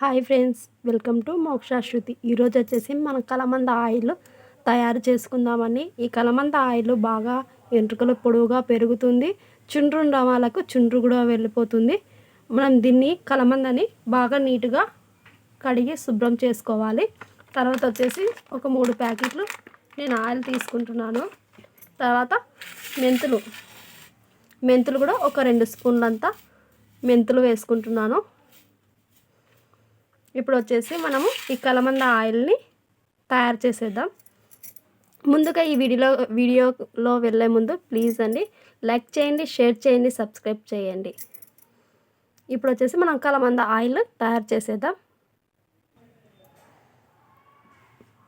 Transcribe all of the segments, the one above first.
Hi friends welcome to మోక్ష శృతి. ఈరోజు వచ్చేసి మన కలమంద ఆయిల్ తయారు చేసుకుందామని. ఈ కలమంద ఆయిల్ బాగా వెంట్రుకలు పొడవుగా పెరుగుతుంది. చుండ్రు రవాలకు చుండ్రు కూడా వెళ్ళిపోతుంది. మనం దీన్ని కలమందని బాగా నీట్గా కడిగి శుభ్రం చేసుకోవాలి. తర్వాత వచ్చేసి ఒక మూడు ప్యాకెట్లు నేను ఆయిల్ తీసుకుంటున్నాను. తర్వాత మెంతులు. మెంతులు కూడా ఒక రెండు స్పూన్లంతా మెంతులు వేసుకుంటున్నాను. ఇప్పుడు వచ్చేసి మనము ఈ కలమంద ఆయిల్ని తయారు చేసేద్దాం. ముందుగా ఈ వీడియోలో వీడియోలో వెళ్ళే ముందు ప్లీజ్ అండి లైక్ చేయండి షేర్ చేయండి సబ్స్క్రైబ్ చేయండి. ఇప్పుడు వచ్చేసి మనం కలమంద ఆయిల్ తయారు చేసేద్దాం.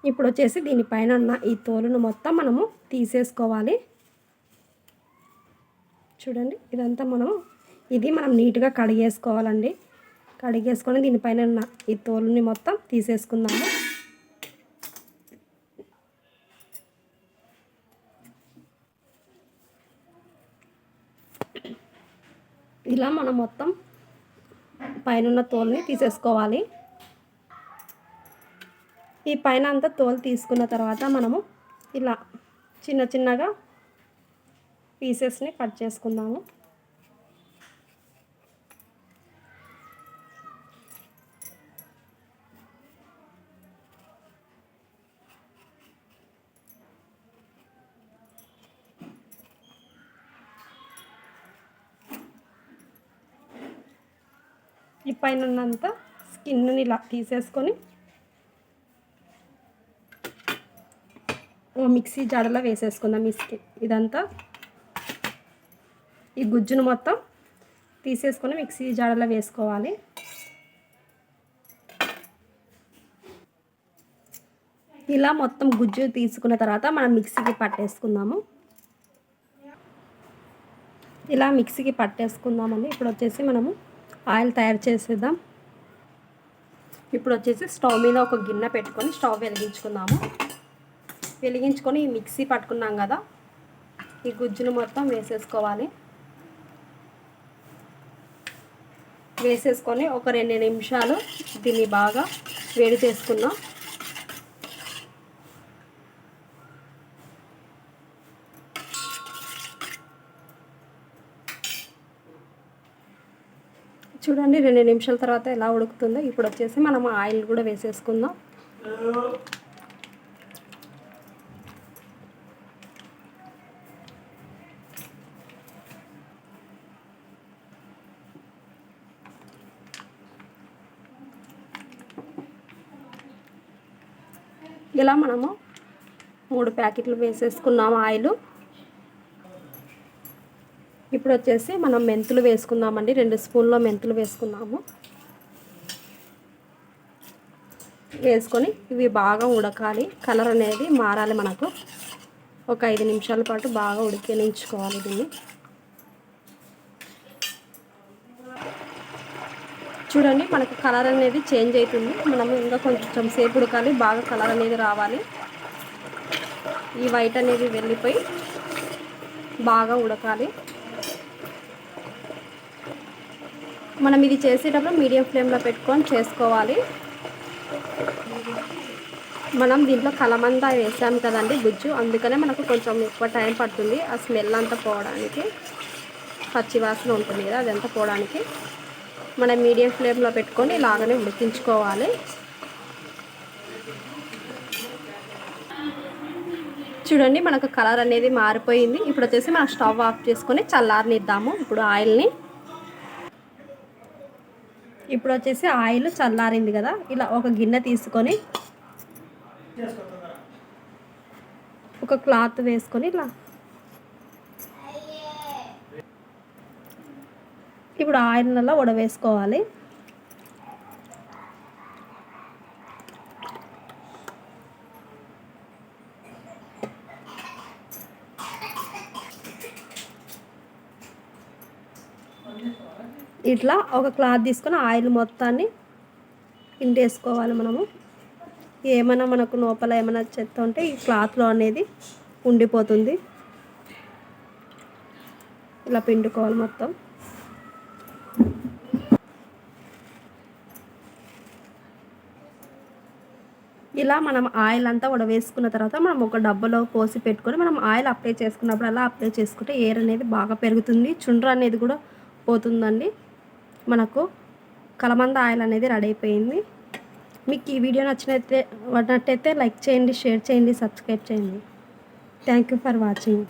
ఇప్పుడు వచ్చేసి దీనిపైన ఉన్న ఈ తోలును మొత్తం మనము తీసేసుకోవాలి. చూడండి ఇదంతా మనము ఇది మనం నీట్గా కడిగేసుకోవాలండి. కడిగేసుకొని దీనిపైన ఉన్న ఈ తోలుని మొత్తం తీసేసుకుందాము. ఇలా మనం మొత్తం పైన తోలుని తీసేసుకోవాలి. ఈ పైన అంతా తోలు తీసుకున్న తర్వాత మనము ఇలా చిన్న చిన్నగా పీసెస్ని కట్ చేసుకుందాము. ఈ పైన ఉన్నంత స్కిన్ని ఇలా తీసేసుకొని మిక్సీ జాడలో వేసేసుకుందాం ఈ స్కిన్. ఇదంతా ఈ గుజ్జును మొత్తం తీసేసుకొని మిక్సీ జాడలో వేసుకోవాలి. ఇలా మొత్తం గుజ్జు తీసుకున్న తర్వాత మనం మిక్సీకి పట్టేసుకుందాము. ఇలా మిక్సీకి పట్టేసుకుందామండి. ఇప్పుడు వచ్చేసి మనము ఆయిల్ తయారు చేసేద్దాం. ఇప్పుడు వచ్చేసి స్టవ్ మీద ఒక గిన్నె పెట్టుకొని స్టవ్ వెలిగించుకుందాము. వెలిగించుకొని ఈ మిక్సీ పట్టుకున్నాం కదా ఈ గుజ్జును మొత్తం వేసేసుకోవాలి. వేసేసుకొని ఒక రెండు నిమిషాలు దీన్ని బాగా వేడి చేసుకుందాం. చూడండి రెండు నిమిషాల తర్వాత ఎలా ఉడుకుతుందో. ఇప్పుడు వచ్చేసి మనం ఆయిల్ కూడా వేసేసుకుందాం. ఇలా మనము మూడు ప్యాకెట్లు వేసేసుకున్నాము ఆయిల్. ఇప్పుడు వచ్చేసి మనం మెంతులు వేసుకుందామండి. రెండు స్పూన్లో మెంతులు వేసుకున్నాము. వేసుకొని ఇవి బాగా ఉడకాలి. కలర్ అనేది మారాలి మనకు. ఒక ఐదు నిమిషాల పాటు బాగా ఉడికించుకోవాలి దీన్ని. చూడండి మనకు కలర్ అనేది చేంజ్ అవుతుంది మనం ఇంకా కొంచెం సేపు ఉడకాలి. బాగా కలర్ అనేది రావాలి. ఈ వైట్ అనేది వెళ్ళిపోయి బాగా ఉడకాలి. మనం ఇది చేసేటప్పుడు మీడియం ఫ్లేమ్లో పెట్టుకొని చేసుకోవాలి. మనం దీంట్లో కలమంతా వేసాం కదండి గుజ్జు అందుకనే మనకు కొంచెం ఎక్కువ టైం పడుతుంది. ఆ స్మెల్ అంతా పోవడానికి పచ్చివాసన ఉంటుంది కదా అదంతా పోవడానికి. మనం మీడియం ఫ్లేమ్లో పెట్టుకొని ఇలాగనే ఉడికించుకోవాలి. చూడండి మనకు కలర్ అనేది మారిపోయింది. ఇప్పుడు వచ్చేసి మనం స్టవ్ ఆఫ్ చేసుకొని చల్లారనిద్దాము. ఇప్పుడు ఆయిల్ని ఇప్పుడు వచ్చేసి ఆయిల్ చల్లారింది కదా ఇలా ఒక గిన్నె తీసుకొని ఒక క్లాత్ వేసుకొని ఇలా. ఇప్పుడు ఆయిల్లో ఉడవేసుకోవాలి ఇట్లా ఒక క్లాత్ తీసుకొని ఆయిల్ మొత్తాన్ని ఇంటేసుకోవాలి మనము. ఏమైనా మనకు లోపల ఏమైనా చెత్త ఉంటే ఈ క్లాత్లో అనేది ఉండిపోతుంది. ఇలా పిండుకోవాలి మొత్తం. ఇలా మనం ఆయిల్ అంతా వేసుకున్న తర్వాత మనం ఒక డబ్బాలో పోసి పెట్టుకొని మనం ఆయిల్ అప్లై చేసుకున్నప్పుడు అలా అప్లై చేసుకుంటే ఎయిర్ అనేది బాగా పెరుగుతుంది. చుండ్ర అనేది కూడా పోతుందండి. మనకు కలమంద ఆయిల్ అనేది రెడీ అయిపోయింది. మీకు ఈ వీడియో నచ్చినైతే నచ్చినట్టయితే లైక్ చేయండి షేర్ చేయండి సబ్స్క్రైబ్ చేయండి. Thank you for watching